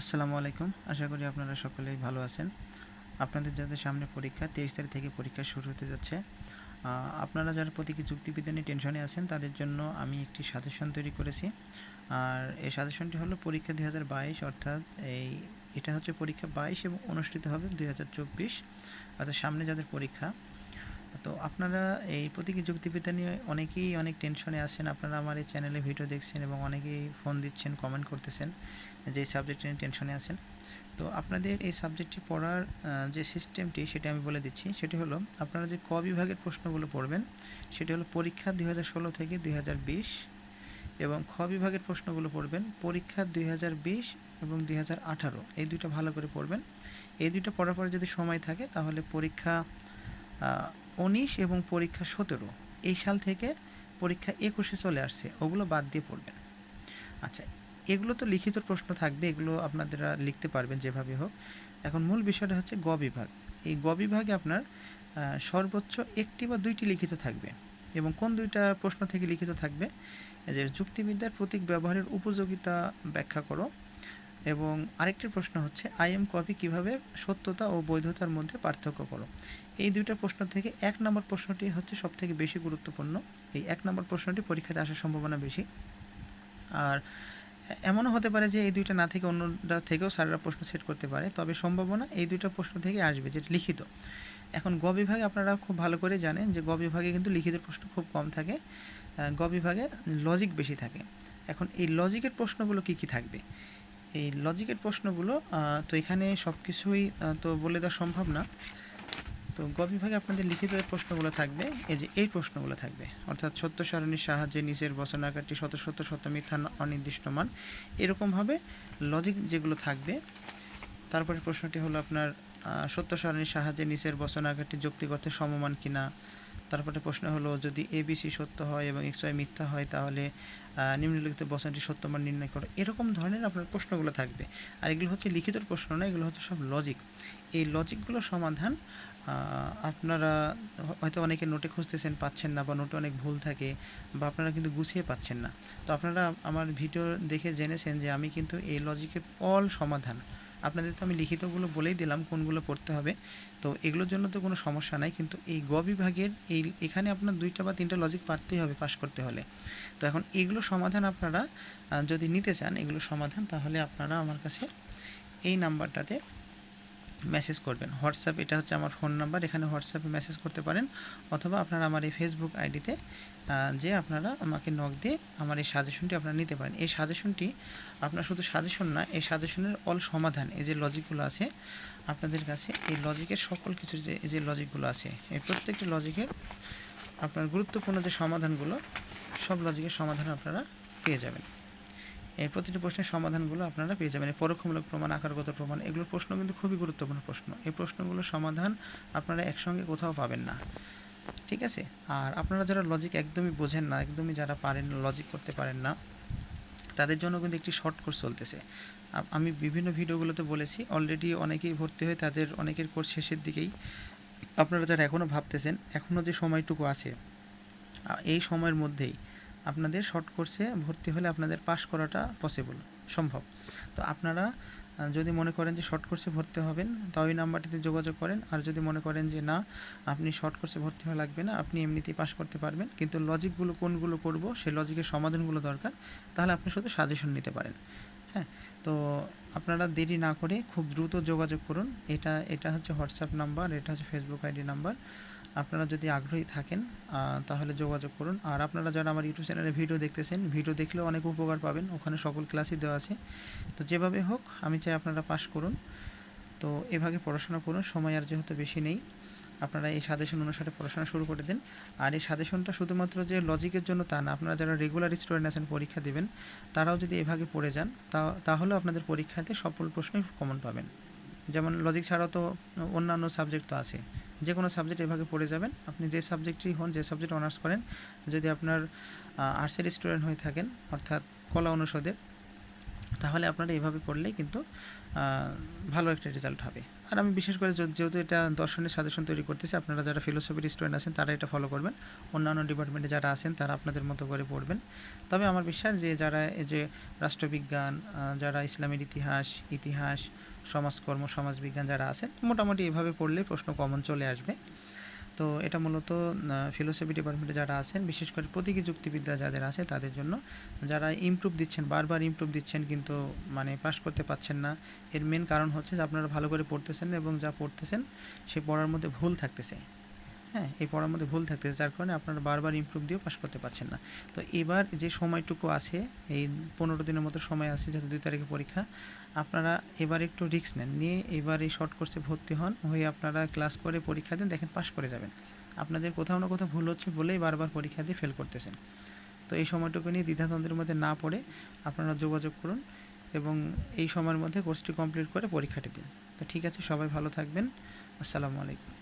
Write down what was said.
আসসালামু আলাইকুম। আশা করি আপনারা সকলেই ভালো আছেন। আপনাদের যাদের সামনে পরীক্ষা, তেইশ তারিখ থেকে পরীক্ষা শুরু হতে যাচ্ছে আপনারা যারা প্রতীকী যুক্তিবিদ্যা নিয়ে টেনশনে আছেন, তাদের জন্য আমি একটি সাজেশন তৈরি করেছি। আর এই সাজেশনটি হলো পরীক্ষা দুই হাজার বাইশ, অর্থাৎ এই, এটা হচ্ছে পরীক্ষা বাইশ এবং অনুষ্ঠিত হবে দুই হাজার চব্বিশ। অর্থাৎ সামনে যাদের পরীক্ষা তো আপনারা এই প্রতীকী যুক্তিবিদ্যা নিয়ে অনেকেই অনেক টেনশনে আছেন। আপনারা আমার এই চ্যানেলে ভিডিও দেখছেন এবং অনেকেই ফোন দিচ্ছেন কমেন্ট করতেছেন যে সাবজেক্ট নিয়ে টেনশনে আছেন। তো আপনাদের এই সাবজেক্টটি পড়ার যে সিস্টেমটি সেটা আমি বলে দিচ্ছি। সেটি হলো, আপনারা যে ক বিভাগের প্রশ্নগুলো পড়বেন, সেটি হলো পরীক্ষা দুই হাজার ষোলো থেকে দুই হাজার বিশ এবং খ বিভাগের প্রশ্নগুলো পড়বেন পরীক্ষা দুই হাজার বিশ এবং দুই হাজার আঠারো। এই দুইটা ভালো করে পড়বেন। এই দুইটা পড়ার পরে যদি সময় থাকে তাহলে পরীক্ষা উনিশ এবং পরীক্ষা সতেরো। এই সাল থেকে পরীক্ষা একুশে চলে আসছে। ওগুলো বাদ দিয়ে পড়বেন। আচ্ছা এগুলো তো লিখিত প্রশ্ন থাকবে। এগুলো আপনারা লিখতে পারবেন যেভাবে হোক। এখন মূল বিষয়টা হচ্ছে গ বিভাগ। এই গ বিভাগে আপনার সর্বোচ্চ একটি বা দুইটি লিখিত থাকবে এবং কোন দুইটা প্রশ্ন থেকে লিখিত থাকবে? যে যুক্তিবিদ্যার প্রতীক ব্যবহারের উপযোগিতা ব্যাখ্যা করো। এবং আরেকটি প্রশ্ন হচ্ছে আইএম কপি কীভাবে সত্যতা ও বৈধতার মধ্যে পার্থক্য করো? এই দুইটা প্রশ্ন থেকে এক নম্বর প্রশ্নটি হচ্ছে সবথেকে বেশি গুরুত্বপূর্ণ। এই এক নম্বর প্রশ্নটি পরীক্ষাতে আসার সম্ভাবনা বেশি। আর এমনও হতে পারে যে এই দুইটা না থেকে অন্যটা থেকেও স্যাররা প্রশ্ন সেট করতে পারে, তবে সম্ভাবনা এই দুইটা প্রশ্ন থেকে আসবে যেটা লিখিত। এখন গ বিভাগে আপনারা খুব ভালো করে জানেন যে গ বিভাগে কিন্তু লিখিত প্রশ্ন খুব কম থাকে গ বিভাগে লজিক বেশি থাকে। এখন এই লজিকের প্রশ্নগুলো কি কি থাকবে? এই লজিকের প্রশ্নগুলো তো এখানে সব কিছুই তো বলে দেওয়া সম্ভব না। তো গ বিভাগে আপনাদের লিখিত প্রশ্নগুলো থাকবে, এই যে এই প্রশ্নগুলো থাকবে, অর্থাৎ সত্য সারণীর সাহায্যে নিচের বচন আকারটি শত শত শত মিথ্যা, অনির্দিষ্ট মান এরকমভাবে লজিক যেগুলো থাকবে। তারপরে প্রশ্নটি হলো আপনার সত্য সারণীর সাহায্যে নিচের বচন আকারটি যৌক্তিক অর্থে সমমান কিনা তারপরে প্রশ্ন হলো, যদি এবিসি সত্য হয় এবং এক্স ওয়াই মিথ্যা হয়, তাহলে নিম্নলিখিত বচনটি সত্যমান নির্ণয় করো। এরকম ধরনের আপনার প্রশ্নগুলো থাকবে। আর এগুলো হচ্ছে লিখিত প্রশ্ন না, এগুলো হচ্ছে সব লজিক এই লজিকগুলো সমাধান আপনারা হয়তো অনেকে নোটে খুঁজতেছেন, পাচ্ছেন না বা নোটে অনেক ভুল থাকে বা আপনারা কিন্তু গুছিয়ে পাচ্ছেন না। তো আপনারা আমার ভিডিও দেখে জেনেছেন যে আমি কিন্তু এই লজিকের অল সমাধান। আপনাদের তো আমি লিখিতগুলো বলেই দিলাম কোনগুলো পড়তে হবে। তো এগুলোর জন্য তো কোনো সমস্যা নাই, কিন্তু এই গ বিভাগের এই এখানে আপনার দুইটা বা তিনটা লজিক পারতেই হবে পাশ করতে হলে। তো এখন এগুলো সমাধান আপনারা যদি নিতে চান, এগুলো সমাধান, তাহলে আপনারা আমার কাছে এই নাম্বারটাতে মেসেজ করবেন। হোয়াটসঅ্যাপ এটা হচ্ছে আমার ফোন নাম্বার এখানে হোয়াটসঅ্যাপে মেসেজ করতে পারেন, অথবা আপনারা আমার এই ফেসবুক আইডিতে যে আপনারা আমাকে নক দিয়ে আমার এই সাজেশনটি আপনারা নিতে পারেন। এই সাজেশনটি আপনার শুধু সাজেশন না, এই সাজেশনের অল সমাধান, এই যে লজিকগুলো আছে, আপনাদের কাছে এই লজিকের সকল কিছুর যে, এই যে লজিকগুলো আছে, এই প্রত্যেকটি লজিকের আপনার গুরুত্বপূর্ণ যে সমাধানগুলো, সব লজিকের সমাধান আপনারা পেয়ে যাবেন। এই প্রতিটি প্রশ্নের সমাধানগুলো আপনারা পেয়ে যাবেন। পরোক্ষমূলক প্রমাণ, আকারগত প্রমাণ এগুলোর প্রশ্ন কিন্তু খুবই গুরুত্বপূর্ণ প্রশ্ন। এই প্রশ্নগুলোর সমাধান আপনারা একসঙ্গে কোথাও পাবেন না। ঠিক আছে? আর আপনারা যারা লজিক একদমই বোঝেন না, একদমই যারা পারেন না লজিক করতে পারেন না, তাদের জন্য কিন্তু একটি শর্ট কোর্স চলতেছে। আমি বিভিন্ন ভিডিওগুলোতে বলেছি অলরেডি অনেকেই ভর্তি হয়ে তাদের অনেকের কোর্স শেষের দিকেই। আপনারা যারা এখনও ভাবতেছেন এখনও যে সময়টুকু আছে এই সময়ের মধ্যেই আপনাদের শর্ট কোর্সে ভর্তি হলে আপনাদের পাস করাটা পসিবল সম্ভব। তো আপনারা যদি মনে করেন যে শর্ট কোর্সে ভর্তি হবেন, তাও ওই নাম্বারটিতে যোগাযোগ করেন। আর যদি মনে করেন যে না, আপনি শর্ট কোর্সে ভর্তি হওয়া লাগবে না, আপনি এমনিতেই পাস করতে পারবেন। কিন্তু লজিকগুলো কোনগুলো করব, সেই লজিকের সমাধানগুলো দরকার, তাহলে আপনি শুধু সাজেশন নিতে পারেন। হ্যাঁ? তো আপনারা দেরি না করে খুব দ্রুত যোগাযোগ করুন। এটা এটা হচ্ছে হোয়াটসঅ্যাপ নাম্বার এটা হচ্ছে ফেসবুক আইডি নাম্বার আপনারা যদি আগ্রহী থাকেন তাহলে যোগাযোগ করুন। আর আপনারা যারা আমার ইউটিউব চ্যানেলে ভিডিও দেখতেছেন, ভিডিও দেখলেও অনেক উপকার পাবেন। ওখানে সকল ক্লাসই দেওয়া আছে। তো যেভাবে হোক, আমি চাই আপনারা পাস করুন। তো এভাবে পড়াশোনা করুন। সময় আর যেহেতু বেশি নেই, আপনারা এই সাজেশন অনুসারে পড়াশোনা শুরু করে দিন। আর এই সাজেশনটা শুধুমাত্র যে লজিকের জন্য তা না, আপনারা যারা রেগুলার স্টুডেন্ট আছেন, পরীক্ষা দেবেন, তারাও যদি এভাবে পড়ে যান, তা, তাহলেও আপনাদের পরীক্ষাতে সফল প্রশ্নই কমন পাবেন। যেমন লজিক ছাড়াও তো অন্যান্য সাবজেক্ট তো আছে। যে কোনো সাবজেক্ট এভাবে পড়ে যাবেন। আপনি যে সাবজেক্টই হন, যে সাবজেক্ট অনার্স করেন, যদি আপনার আর্টসের স্টুডেন্ট হয়ে থাকেন, অর্থাৎ কলা অনুষদের তাহলে আপনারা এভাবে করলেই কিন্তু ভালো একটা রেজাল্ট হবে। আর আমি বিশেষ করে যেহেতু এটা দর্শনের সাজেশন তৈরি করতেছি, আপনারা যারা ফিলোসফির স্টুডেন্ট আছেন, তারা এটা ফলো করবেন। অন্যান্য ডিপার্টমেন্টে যারা আছেন, তারা আপনাদের মতো করে পড়বেন। তবে আমার বিশ্বাস যে, যারা এই যে রাষ্ট্রবিজ্ঞান যারা ইসলামের ইতিহাস ইতিহাস, সমাজকর্ম, সমাজবিজ্ঞান যারা আছেন, মোটামুটি এভাবে পড়লে প্রশ্ন কমন চলে আসবে। তো এটা মূলত ফিলোসফি ডিপার্টমেন্টে যারা আছেন, বিশেষ করে প্রতীকী যুক্তিবিদ্যা যাদের আছে তাদের জন্য, যারা ইমপ্রুভ দিচ্ছেন, বারবার ইমপ্রুভ দিচ্ছেন কিন্তু মানে পাশ করতে পাচ্ছেন না, এর মেন কারণ হচ্ছে যে আপনারা ভালো করে পড়তেছেন এবং যা পড়তেছেন সে পড়ার মধ্যে ভুল থাকতেছে। হ্যাঁ এই পড়ার মধ্যে ভুল থাকতেছে, যার কারণে আপনারা বারবার ইমপ্রুভ দিয়েও পাশ করতে পারছেন না। তো এবার যে সময়টুকু আছে, এই পনেরো দিনের মতো সময় আছে, যেহেতু দুই তারিখে পরীক্ষা, আপনারা এবার একটু রিস্ক নেন। নিয়ে এবার এই শর্ট কোর্সে ভর্তি হন, হয়ে আপনারা ক্লাস করে পরীক্ষা দেন, দেখেন পাশ করে যাবেন। আপনাদের কোথাও না কোথাও ভুল হচ্ছে বলেই বারবার পরীক্ষা দিয়ে ফেল করতেছেন। তো এই সময়টুকু নিয়ে দ্বিধাদ্বন্দ্বের মধ্যে না পড়ে আপনারা যোগাযোগ করুন এবং এই সময়ের মধ্যে কোর্সটি কমপ্লিট করে পরীক্ষাটি দিন। তো ঠিক আছে, সবাই ভালো থাকবেন। আসসালামু আলাইকুম।